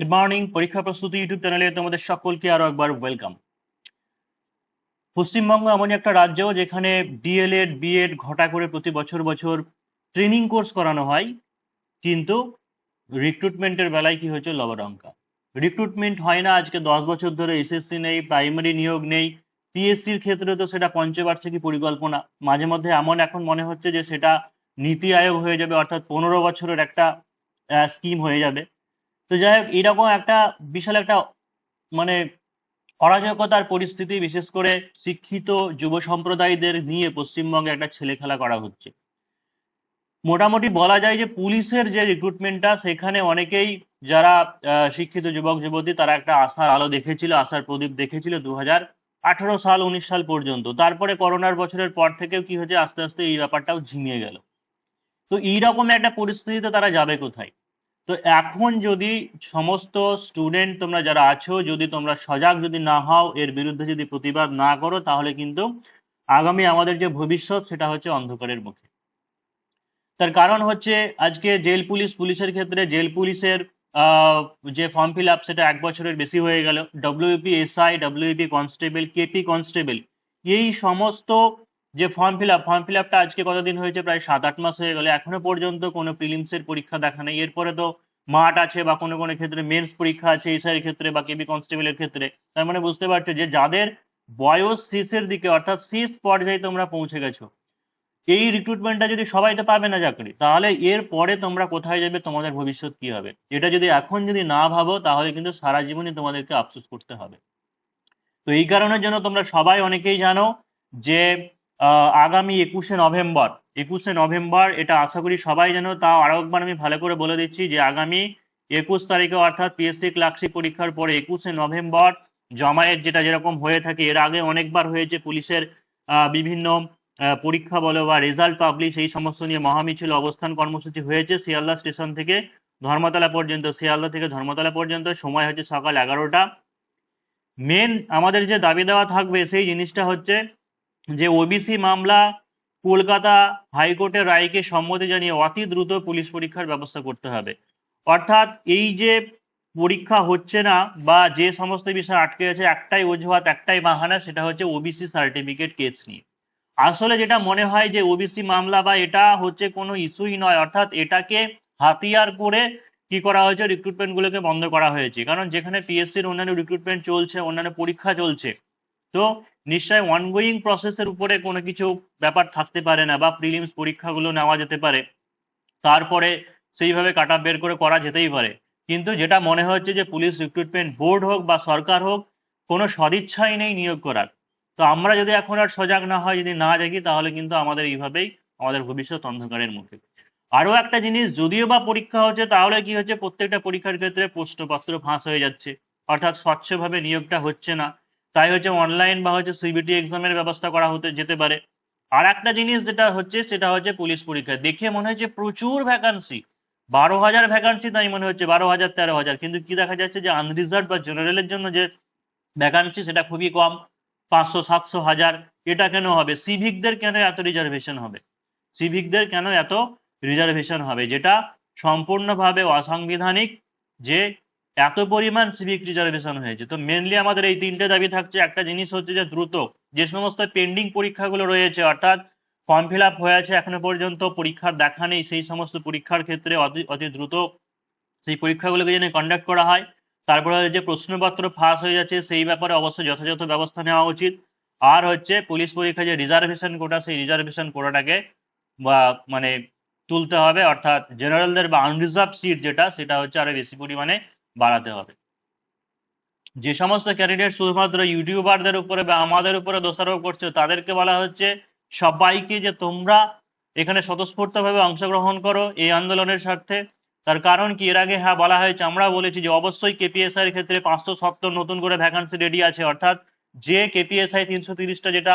Good morning পরীক্ষা প্রস্তুতি YouTube চ্যানেলে তোমাদের সকলকে আরও একবার ওয়েলকাম পশ্চিমবঙ্গ এমন একটা রাজ্য যেখানে ডিএলএড বিএড ঘটা করে প্রতি বছর বছর ট্রেনিং কোর্স করানো হয়, কিন্তু রিক্রুটমেন্টের বেলায় কি হয়েছে? লবডঙ্কা রিক্রুটমেন্ট হয় না, আজকে দশ বছর ধরে এসএসসি নেই প্রাইমারি নিয়োগ নেই পিএসসির ক্ষেত্রে তো সেটা পঞ্চবার্ষিকী পরিকল্পনা। মাঝে মধ্যে এমন এখন মনে হচ্ছে যে সেটা নীতি আয়োগ হয়ে যাবে, অর্থাৎ পনেরো বছরের একটা স্কিম হয়ে যাবে। তো যাই হোক, এরকম একটা বিশাল একটা মানে অরাজকতার পরিস্থিতি, বিশেষ করে শিক্ষিত যুব সম্প্রদায়দের নিয়ে পশ্চিমবঙ্গে একটা ছেলে খেলা করা হচ্ছে। মোটামুটি বলা যায় যে পুলিশের যে রিক্রুটমেন্টটা সেখানে অনেকেই যারা শিক্ষিত যুবক, যুবতী, তারা একটা আশার আলো দেখেছিল, আশার প্রদীপ দেখেছিল দু আঠারো সাল, উনিশ সাল পর্যন্ত। তারপরে করোনার বছরের পর থেকেও কি হয়েছে, আস্তে আস্তে এই ব্যাপারটাও ঝিমিয়ে গেল। তো এইরকম একটা পরিস্থিতিতে তারা যাবে কোথায়? তো এখন যদি সমস্ত স্টুডেন্ট তোমরা যারা আছো, যদি তোমরা সজাগ যদি না হও, এর বিরুদ্ধে যদি প্রতিবাদ না করো, তাহলে কিন্তু আগামী আমাদের যে ভবিষ্যৎ, সেটা হচ্ছে অন্ধকারের মুখে। তার কারণ হচ্ছে, আজকে জেল পুলিশ, পুলিশের ক্ষেত্রে জেল পুলিশের যে ফর্ম ফিল আপ সেটা এক বছরের বেশি হয়ে গেল। WP SI WP constable KP constable এই সমস্ত যে form fill up form fill আপটা আজকে কতদিন হয়েছে? প্রায় সাত আট মাস হয়ে গেল। এখনও পর্যন্ত কোনো প্রিলিমসের পরীক্ষা দেখা নেই। এরপরে তো মাঠ আছে বা কোনো কোনো ক্ষেত্রে মেন্স পরীক্ষা আছে এসআই এর ক্ষেত্রে বা কেবি কনস্টেবলের ক্ষেত্রে। তার মানে বুঝতে পারছ যে যাদের বয়স শেষের দিকে, অর্থাৎ শেষ পর্যায়ে তোমরা পৌঁছে গেছো, এই রিক্রুটমেন্টটা যদি সবাই তো পাবে না চাকরি, তাহলে এর পরে তোমরা কোথায় যাবে, তোমাদের ভবিষ্যৎ কি হবে? এটা যদি এখন যদি না ভাবো, তাহলে কিন্তু সারা জীবনই তোমাদেরকে আফসোস করতে হবে। তো এই কারণের জন্য তোমরা সবাই অনেকেই জানো যে আগামী একুশে নভেম্বর। একুশে নভেম্বর, এটা আশা করি সবাই যেন তাও আরও একবার আমি ভালো করে বলে দিচ্ছি যে আগামী একুশ তারিখে অর্থাৎ পিএসসি ক্লার্কশিপ পরীক্ষার পরে একুশে নভেম্বর জমায়েত যেটা যেরকম হয়ে থাকে, এর আগে অনেকবার হয়েছে পুলিশের বিভিন্ন পরীক্ষা বলো বা রেজাল্ট পাবলিশ এই সমস্ত নিয়ে মহামিছিল অবস্থান কর্মসূচি হয়েছে শিয়ালদা স্টেশন থেকে ধর্মতলা পর্যন্ত। শিয়ালদা থেকে ধর্মতলা পর্যন্ত, সময় হচ্ছে সকাল এগারোটা। মেন আমাদের যে দাবি দেওয়া থাকবে সেই জিনিসটা হচ্ছে যে ওবিসি মামলা কলকাতা হাইকোর্টের রায়কে সম্মতি জানিয়ে অতি দ্রুত পুলিশ পরীক্ষার ব্যবস্থা করতে হবে। অর্থাৎ এই যে পরীক্ষা হচ্ছে না বা যে সমস্ত বিষয় আটকে আছে, একটাই অজুহাত, একটাই বাহানা, সেটা হচ্ছে ওবিসি সার্টিফিকেট কেস নিয়ে। আসলে যেটা মনে হয় যে ওবিসি মামলা বা এটা হচ্ছে কোনো ইস্যুই নয়, অর্থাৎ এটাকে হাতিয়ার করে কি করা হয়েছে রিক্রুটমেন্ট গুলোকে বন্ধ করা হয়েছে। কারণ যেখানে পিএসসির অন্যান্য রিক্রুটমেন্ট চলছে, অন্যান্য পরীক্ষা চলছে, তো নিশ্চয়ই অনগোয়িং প্রসেসের উপরে কোনো কিছু ব্যাপার থাকতে পারে না বা প্রিলিমস পরীক্ষাগুলো নেওয়া যেতে পারে। তারপরে সেইভাবে কাটা বের করে করা যেতেই পারে। কিন্তু যেটা মনে হচ্ছে যে পুলিশ রিক্রুটমেন্ট বোর্ড হোক বা সরকার হোক, কোনো সদিচ্ছাই নেই নিয়োগ করার। তো আমরা যদি এখন আর সজাগ না হয়, যদি না জাগি তাহলে কিন্তু আমাদের এইভাবেই আমাদের ভবিষ্যৎ অন্ধকারের মুখে। আরও একটা জিনিস, যদিও বা পরীক্ষা হচ্ছে, তাহলে কি হচ্ছে, প্রত্যেকটা পরীক্ষার ক্ষেত্রে প্রশ্নপত্র ফাঁস হয়ে যাচ্ছে। অর্থাৎ স্বচ্ছভাবে নিয়োগটা হচ্ছে না। তাই হচ্ছে অনলাইন বা হচ্ছে সিবিটি এক্সামের ব্যবস্থা করা হতে যেতে পারে। আর একটা জিনিস যেটা হচ্ছে, সেটা হচ্ছে পুলিশ পরীক্ষা। দেখে মনে হচ্ছে প্রচুর ভ্যাকান্সি বারো হাজার ভ্যাকান্সি তাই মনে হচ্ছে, বারো হাজার, তেরো হাজার। কিন্তু কি দেখা যাচ্ছে যে আনরিজার্ভ বা জেনারেলের জন্য যে ভ্যাকান্সি সেটা খুবই কম। পাঁচশো, সাতশো, হাজার। এটা কেন হবে? সিভিকদের কেন এত রিজার্ভেশন হবে? সিভিকদের কেন এত রিজার্ভেশন হবে? যেটা সম্পূর্ণভাবে অসাংবিধানিক যে এত পরিমাণ সিভিক রিজার্ভেশন হয়েছে। তো মেনলি আমাদের এই তিনটে দাবি থাকছে। একটা জিনিস হচ্ছে যে দ্রুত যে সমস্ত পেন্ডিং পরীক্ষাগুলো রয়েছে, অর্থাৎ ফর্ম ফিল আপ হয়ে আছে এখনও পর্যন্ত, পরীক্ষার দেখা নেই, সেই সমস্ত পরীক্ষার ক্ষেত্রে অতি অতি দ্রুত সেই পরীক্ষাগুলোকে যেন কন্ডাক্ট করা হয়। তারপরে যে প্রশ্নপত্র ফাঁস হয়ে যাচ্ছে, সেই ব্যাপারে অবশ্যই যথাযথ ব্যবস্থা নেওয়া উচিত। আর হচ্ছে পুলিশ পরীক্ষা যে রিজার্ভেশন কোটা, সেই রিজার্ভেশন কোটাটাকে বা মানে তুলতে হবে, অর্থাৎ জেনারেলদের বা আনরিজার্ভ সিট যেটা, সেটা হচ্ছে আরও বেশি পরিমাণে বাড়াতে হবে। যে সমস্ত ক্যান্ডিডেট শুধুমাত্র ইউটিউবারদের উপরে বা আমাদের উপরে দোষারোপ করছে, তাদেরকে বলা হচ্ছে, সবাইকে যে তোমরা এখানে স্বতঃস্ফূর্তভাবে অংশগ্রহণ করো এই আন্দোলনের স্বার্থে, তার কারণ কি? এর আগে হ্যাঁ বলা হয়েছে আমরা বলেছি যে অবশ্যই কেপিএসআই এর ক্ষেত্রে পাঁচশো সত্তর নতুন করে ভ্যাকান্সি রেডি আছে। অর্থাৎ যে কেপিএসআই তিনশো তিরিশটা যেটা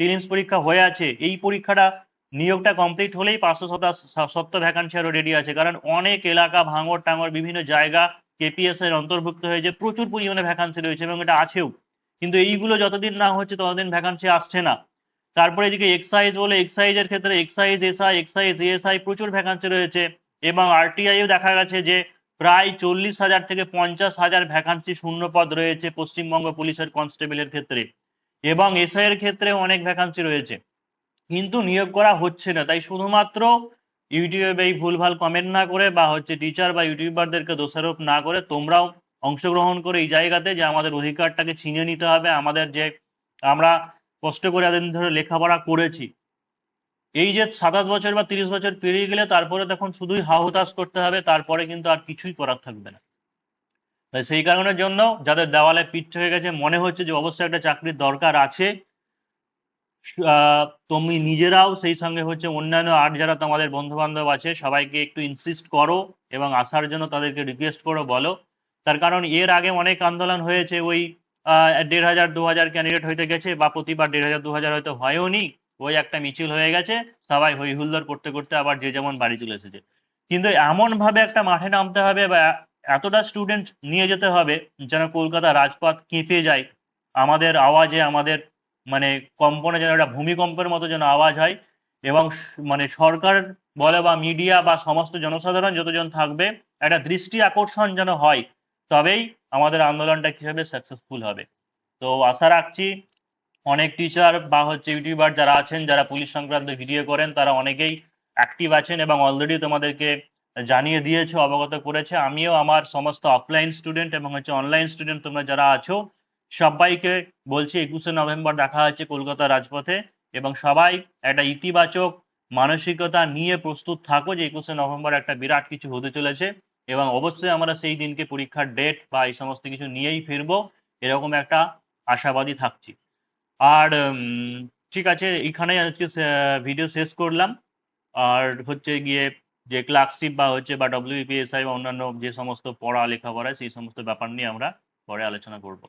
প্রিলিমস পরীক্ষা হয়ে আছে, এই পরীক্ষাটা নিয়োগটা কমপ্লিট হলেই পাঁচশো সত্তর ভ্যাকান্সি আরও রেডি আছে। কারণ অনেক এলাকা ভাঙর টাঙর বিভিন্ন জায়গা কেপিএসআই এর অন্তর্ভুক্ত হয়েছে প্রচুর পরিমাণে ভ্যাকান্সি রয়েছে এবং এটা আছেও। কিন্তু এইগুলো যতদিন না হচ্ছে ততদিন ভ্যাকান্সি আসছে না। তারপরে এদিকে এক্সাইজ বলে এক্সাইজের ক্ষেত্রে এক্সাইজ এসআই এক্সাইজ এএসআই প্রচুর ভ্যাকান্সি রয়েছে এবং আরটিআইও দেখা গেছে যে প্রায় চল্লিশ হাজার থেকে পঞ্চাশ হাজার ভ্যাকান্সি শূন্যপদ রয়েছে পশ্চিমবঙ্গ পুলিশের কনস্টেবলের ক্ষেত্রে এবং এসআই এর ক্ষেত্রে অনেক ভ্যাকান্সি রয়েছে। কিন্তু নিয়োগ করা হচ্ছে না। তাই শুধুমাত্র ইউটিউবে এই ভুলভাল কমেন্ট না করে বা হচ্ছে টিচার বা ইউটিউবারদেরকে দোষারোপ না করে, তোমরাও অংশগ্রহণ করে এই জায়গাতে যে আমাদের অধিকারটাকে ছিনিয়ে নিতে হবে, আমাদের যে আমরা কষ্ট করে এতদিন ধরে লেখাপড়া করেছি। এই যে সাতাশ বছর বা তিরিশ বছর পেরিয়ে গেলে তারপরে তখন শুধুই হা হুতাশ করতে হবে, তারপরে কিন্তু আর কিছুই করার থাকবে না। তাই সেই কারণের জন্য যাদের দেওয়ালে পিঠ হয়ে গেছে, মনে হচ্ছে যে অবশ্যই একটা চাকরির দরকার আছে তুমি নিজেরাও সেই সঙ্গে হচ্ছে অন্যান্য আর যারা তোমাদের বন্ধু বান্ধব আছে, সবাইকে একটু ইনসিস্ট করো এবং আসার জন্য তাদেরকে রিকোয়েস্ট করো, বলো। তার কারণ এর আগে অনেক আন্দোলন হয়েছে, ওই দেড় হাজার, দু হাজার ক্যান্ডিডেট হইতে গেছে বা প্রতিবার দেড় হাজার, দু হাজার হয়তো হয়ও নি, ওই একটা মিছিল হয়ে গেছে, সবাই হই হুল্লোড় করতে করতে আবার যে যেমন বাড়ি চলে এসেছে। কিন্তু এমন ভাবে একটা মাঠে নামতে হবে বা এতটা স্টুডেন্ট নিয়ে যেতে হবে যেন কলকাতা রাজপথ কেঁপে যায়, আমাদের আওয়াজে, আমাদের মানে কম্পনে যেন একটা ভূমিকম্পের মতো যেন আওয়াজ হয় এবং মানে সরকার বলে বা মিডিয়া বা সমস্ত জনসাধারণ যতজন থাকবে, একটা দৃষ্টি আকর্ষণ যেন হয়, তবেই আমাদের আন্দোলনটা কীভাবে সাকসেসফুল হবে। তো আশা রাখছি অনেক টিচার বা হচ্ছে ইউটিউবার যারা আছেন, যারা পুলিশ সংক্রান্ত ভিডিও করেন, তারা অনেকেই অ্যাক্টিভ আছেন এবং অলরেডি তোমাদেরকে জানিয়ে দিয়েছে, অবগত করেছে। আমিও আমার সমস্ত অফলাইন স্টুডেন্ট এবং হচ্ছে অনলাইন স্টুডেন্ট তোমরা যারা আছো সবাইকে বলছি একুশে নভেম্বর দেখা হচ্ছে কলকাতা রাজপথে এবং সবাই একটা ইতিবাচক মানসিকতা নিয়ে প্রস্তুত থাকো যে একুশে নভেম্বর একটা বিরাট কিছু হতে চলেছে এবং অবশ্যই আমরা সেই দিনকে পরীক্ষার ডেট বা এই সমস্ত কিছু নিয়েই ফিরবো, এরকম একটা আশাবাদী থাকছি। আর ঠিক আছে এখানে আজকে ভিডিও শেষ করলাম। আর হচ্ছে গিয়ে যে ক্লার্কশিপ বা হচ্ছে বা ডব্লিউপিএসআই বা অন্যান্য যে সমস্ত পড়া লেখাপড়া সেই সমস্ত ব্যাপার নিয়ে আমরা পরে আলোচনা করব।